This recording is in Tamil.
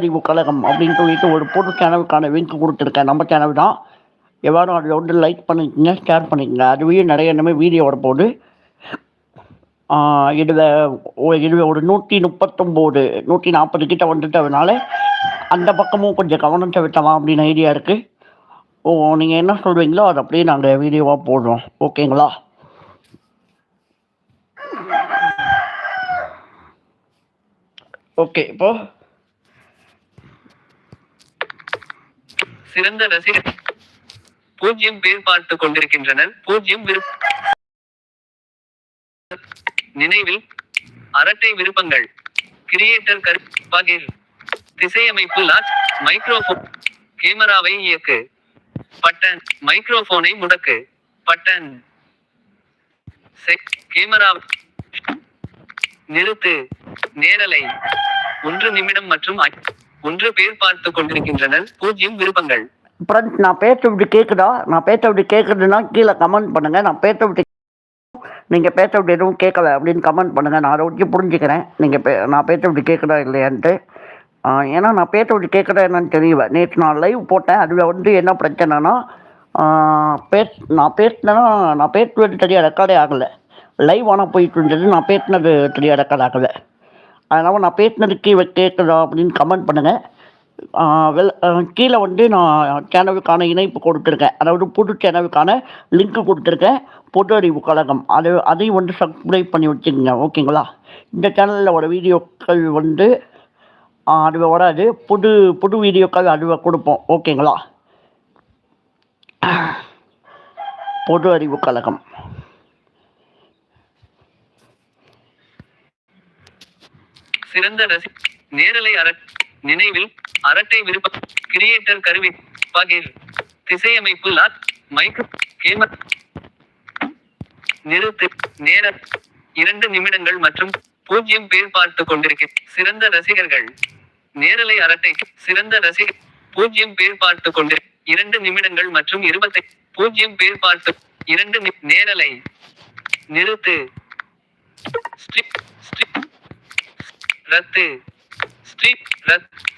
அறிவு கழகம் அப்படின்னு சொல்லிட்டு ஒரு பொது சேனலுக்கான லிங்க் கொடுத்துருக்கேன். நம்ம சேனல் தான். எவ்வாறும் அதில் வந்து லைக் பண்ணிக்கங்க ஷேர் பண்ணிக்கங்க. அதுவே நிறைய இனிமேல் வீடியோ வரப்போகுது இதில் இதில் ஒரு நூற்றி முப்பத்தொம்போது நூற்றி நாற்பது கிட்ட வந்துட்டதுனால அந்த பக்கமும் கொஞ்சம் கவனம் செலுத்தலாம் அப்படின்னு ஐடியா இருக்குது ஓ நீங்கள் என்ன சொல்கிறீங்களோ அதை அப்படியே நாங்கள் வீடியோவாக போடுறோம். ஓகேங்களா? ஓகே இப்போது சிறந்த ரசிகர் பூஜ்யம் பேர் பார்த்து கொண்டிருக்கின்றனர். பூஜ்யம் நினைவில் அரட்டை விருப்பங்கள். கிரியேட்டர் கரு பகிர் திசையமைப்பு லாச் மைக்ரோபோன் கேமராவை இயக்கு. பட்டன் மைக்ரோபோனை முடக்கு. பட்டன் செக் கேமரா நிறுத்து. நேரலை ஒன்று நிமிடம் மற்றும் ஒன்று பேர் பார்த்து கொண்டிருக்கின்றனர். பூஜ்ஜியம் விருப்பங்கள். ஃப்ரெண்ட்ஸ் நான் பேச விட்டு கேட்குதா நான் பேச விட்டு கேட்குறதுன்னா கீழே கமெண்ட் பண்ணுங்கள் நான் பேச விட்டு நீங்கள் பேச விட்டு எதுவும் கேட்கல அப்படின்னு கமெண்ட் பண்ணுங்கள் நான் அதை வச்சு புரிஞ்சுக்கிறேன். நீங்கள் பே நான் பேச விட்டு கேட்குதா இல்லையான்ட்டு. ஏன்னா நான் பேச விட்டு கேட்குதா என்னன்னு தெரியல. நேற்று நான் லைவ் போட்டேன். அதில் வந்து என்ன பிரச்சனைனா ஆ, நான் பேசினேன்னா நான் பேசுவது சரியாக ரெக்கார்டே ஆகலை. லைவ் ஆனால் போயிட்டு இருந்தது. நான் பேசினது சரியாக ரெக்கார்ட் ஆகலை. அதனால் நான் பேசினது கீழே கேட்குதா அப்படின்னு கமெண்ட் பண்ணுங்கள் வெல் கீழே வந்து நான் சேனலுக்கான இணைப்பு கொடுத்துருக்கேன். அதாவது புது சேனலுக்கான லிங்க்கு கொடுத்துருக்கேன். பொது அறிவு கழகம். அது அதையும் வந்து சப்ஸ்கிரைப் பண்ணி வச்சுக்கோங்க. ஓகேங்களா? இந்த சேனலில் வர வீடியோக்கள் வந்து அது வராது. புது புது வீடியோக்கள் அதுவை கொடுப்போம். ஓகேங்களா? பொது அறிவு கழகம். சிறந்த ரசி நேரலை அர நினைவில் அரட்டை விருப்ப கிரியேட்டர் கருவி பகிர் திசையமைப்பு லாட் மைக் கேமர் நிறுத்து நேர இரண்டு நிமிடங்கள் மற்றும் பூஜ்ஜியம் பேர் பார்த்து கொண்டிருக்க சிறந்த ரசிகர்கள். நேரலை அரட்டை சிறந்த ரசிகர் பூஜ்ஜியம் பேர் பார்த்து கொண்டு இரண்டு நிமிடங்கள் மற்றும் இருபத்தி பூஜ்ஜியம் பேர் பார்த்து இரண்டு நேரலை நிறுத்து. ஸ்ட்ரிப் ஸ்ட்ரிப் ரத்து. ஸ்ட்ரிப் ரத்.